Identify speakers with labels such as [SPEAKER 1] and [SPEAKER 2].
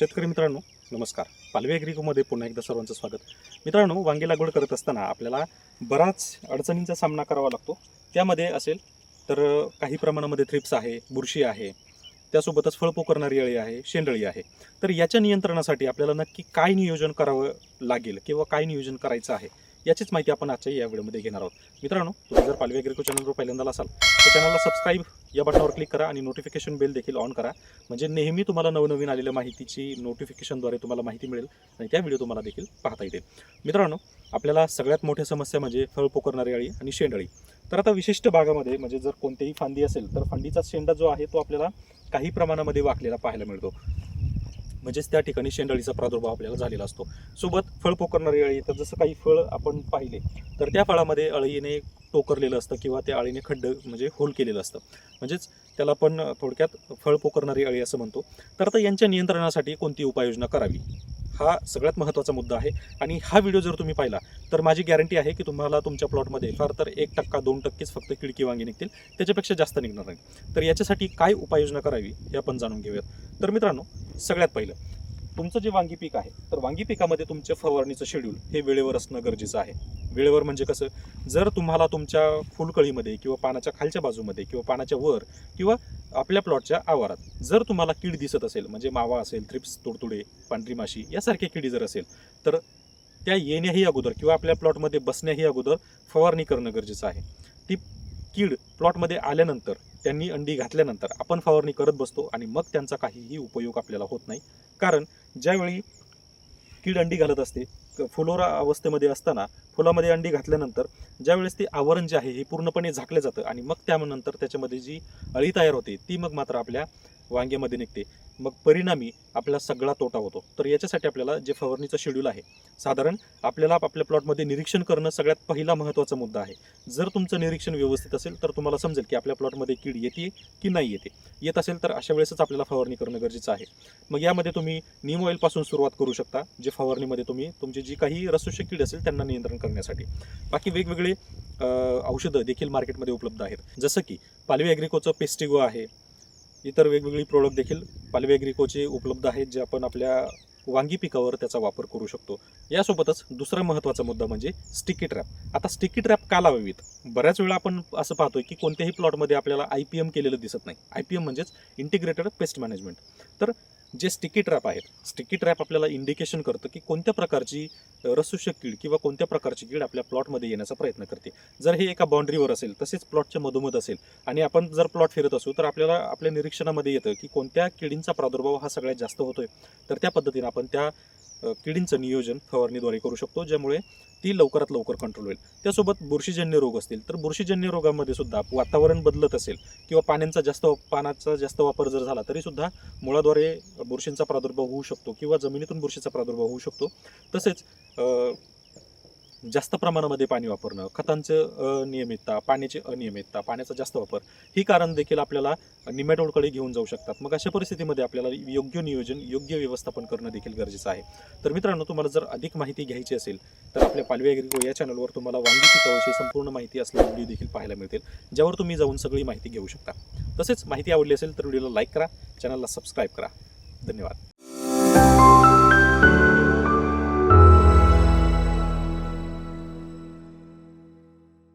[SPEAKER 1] शेतकरी मित्रांनो नमस्कार. पालवी ॲग्रिकोमध्ये पुन्हा एकदा सर्वांचं स्वागत. मित्रांनो वांगी लागवड करत असताना आपल्याला बराच अडचणींचा सामना करावा लागतो. त्यामध्ये असेल तर काही प्रमाणामध्ये थ्रिप्स आहे बुरशी आहे त्यासोबतच फळपो करणारी अळी आहे शेंडळी आहे. तर याच्या नियंत्रणासाठी आपल्याला नक्की काय नियोजन करावं लागेल किंवा काय नियोजन करायचं आहे? याचीच माहिती आपण आजच्या या व्हिडिओमध्ये घेणार आहोत. मित्रांनो तुम्ही जर पालवी ॲग्रिको चॅनलवर पहिल्यांदा असाल तर चॅनलला सबस्क्राईब या बटनावर क्लिक करा आणि नोटिफिकेशन बेल देखील ऑन करा. म्हणजे नेहमी तुम्हाला नवनवीन आलेल्या माहितीची नोटिफिकेशनद्वारे तुम्हाला माहिती मिळेल आणि त्या व्हिडिओ तुम्हाला देखील पाहता येतील. मित्रांनो आपल्याला सगळ्यात मोठ्या समस्या म्हणजे फळ पोकरणारी अळी आणि शेंडळी तर आता विशिष्ट भागामध्ये म्हणजे जर कोणतीही फांदी असेल तर फांदीचा शेंडा जो आहे तो आपल्याला काही प्रमाणामध्ये वाकलेला पाहायला मिळतो. म्हणजेच त्या ठिकाणी शेंडळीचा प्रादुर्भाव आपल्याला झालेला असतो. सोबत फळ पोकरणारी अळी तर जसं काही फळ आपण पाहिले तर त्या फळामध्ये अळीने टोकरलेलं असतं किंवा त्या अळीने खड्ड म्हणजे होल केलेलं असतं. म्हणजेच त्याला आपण थोडक्यात फळ पोकरणारी अळी असं म्हणतो. तर आता यांच्या नियंत्रणासाठी कोणती उपाययोजना करावी? हा सगळ्यात महत्त्वाचा मुद्दा आहे. आणि हा व्हिडिओ जर तुम्ही पाहिला तर माझी गॅरंटी आहे की तुम्हाला तुमच्या प्लॉटमध्ये फार तर एक टक्का दोन टक्केच फक्त किडकी वांगी निघतील. त्याच्यापेक्षा जास्त निघणार नाही. तर याच्यासाठी काय उपाययोजना करावी हे आपण जाणून घेऊयात. तर मित्रांनो सगळ्यात पहिलं तुमचं जे वांगी पीक आहे तर वांगी पिकामध्ये तुमच्या फवारणीचं शेड्यूल हे वेळेवर असणं गरजेचं आहे. वेळेवर म्हणजे कसं जर तुम्हाला तुमच्या फुलकळीमध्ये किंवा पानाच्या खालच्या बाजूमध्ये किंवा पानाच्या वर किंवा आपल्या प्लॉटच्या आवारात. जर तुम्हाला कीड दिसत असेल म्हणजे मावा असेल थ्रिप्स तुडतुडे पांढरी माशी यासारख्या किडी जर असेल तर त्या येण्याही अगोदर किंवा आपल्या प्लॉटमध्ये बसण्याही अगोदर फवारणी करणं गरजेचं आहे. ती कीड प्लॉटमध्ये आल्यानंतर त्यांनी अंडी घातल्यानंतर आपण फवारणी करत बसतो आणि मग त्यांचा काहीही उपयोग आपल्याला होत नाही. कारण ज्यावेळी कीड अंडी घालत असते फुलोरा अवस्थेमध्ये असताना फुलामध्ये अंडी घातल्यानंतर ज्यावेळेस ते आवरण जे आहे हे पूर्णपणे झाकलं जातं आणि मग त्यानंतर त्याच्यामध्ये जी अळी तयार होते ती मग मात्र आपल्या वांग्यामध्ये निघते. मग परिणामी आपला सगळा तोटा होतो. तर याच्यासाठी आपल्याला जे फवारणीचं शेड्यूल आहे साधारण आपल्याला आपल्या प्लॉटमध्ये निरीक्षण करणं सगळ्यात पहिला महत्त्वाचा मुद्दा आहे. जर तुमचं निरीक्षण व्यवस्थित असेल तर तुम्हाला समजेल की आपल्या प्लॉटमध्ये कीड येते की नाही येते. येत असेल तर अशा वेळेसच आपल्याला फवारणी करणं गरजेचं आहे. मग यामध्ये तुम्ही नीम ऑइलपासून सुरुवात करू शकता जे फवारणीमध्ये तुम्ही तुमची जी काही रसोशी कीड असेल त्यांना नियंत्रण करण्यासाठी. बाकी वेगवेगळे औषधं देखील मार्केटमध्ये उपलब्ध आहेत. जसं की पालवी ॲग्रिकोचं पेस्टिगो आहे इतर वेगवेगळी प्रोडक्ट देखील पालवेग्रिकोचे उपलब्ध आहेत जे आपण आपल्या वांगी पिकावर त्याचा वापर करू शकतो. यासोबतच दुसरा महत्त्वाचा मुद्दा म्हणजे स्टिकी ट्रॅप आता स्टिकी ट्रॅप का लावावीत? बऱ्याच वेळा आपण असं पाहतोय की कोणत्याही प्लॉटमध्ये आपल्याला आय पी एम केलेलं दिसत नाही. आय पी एम म्हणजेच इंटिग्रेटेड पेस्ट मॅनेजमेंट तर जे स्टिकी ट्रॅप आहेत स्टिकी ट्रॅप आपल्याला इंडिकेशन करतं की कोणत्या प्रकारची रसुषक कीड किंवा कोणत्या प्रकारची कीड आपल्या प्लॉटमध्ये येण्याचा प्रयत्न करते. जर हे एका बाउंड्रीवर असेल तसेच प्लॉटच्या मधोमध असेल आणि आपण जर प्लॉट फिरत असू तर आपल्याला आपल्या निरीक्षणामध्ये येतं की कोणत्या किडींचा प्रादुर्भाव हा सगळ्यात जास्त होतोय. तर त्या पद्धतीने आपण त्या किडींचं नियोजन फवारणीद्वारे करू शकतो ज्यामुळे ती लवकरात लवकर कंट्रोल होईल. त्यासोबत बुरशीजन्य रोग असतील तर बुरशीजन्य रोगामध्ये सुद्धा वातावरण बदलत असेल किंवा पाण्यांचा जास्त पाण्याचा जास्त वापर जर झाला तरी सुद्धा मुळाद्वारे बुरशींचा प्रादुर्भाव होऊ शकतो किंवा जमिनीतून बुरशीचा प्रादुर्भाव होऊ शकतो. तसेच जास्त प्रमाणामध्ये पाणी वापरणं खतांचं अनियमितता पाण्याची अनियमितता पाण्याचा जास्त वापर ही कारण देखील आपल्याला निमॅटोडकडे घेऊन जाऊ शकतात. मग अशा परिस्थितीमध्ये आपल्याला योग्य नियोजन योग्य व्यवस्थापन करणं देखील गरजेचं आहे. तर मित्रांनो तुम्हाला जर अधिक माहिती घ्यायची असेल तर आपल्या पालवी ॲग्रिको या चॅनलवर तुम्हाला वांगी पिकाविषयी संपूर्ण माहिती असलेले व्हिडिओ देखील पाहायला मिळतील ज्यावर तुम्ही जाऊन सगळी माहिती घेऊ शकता. तसेच माहिती आवडली असेल तर व्हिडिओला लाईक करा चॅनलला सबस्क्राईब करा. धन्यवाद.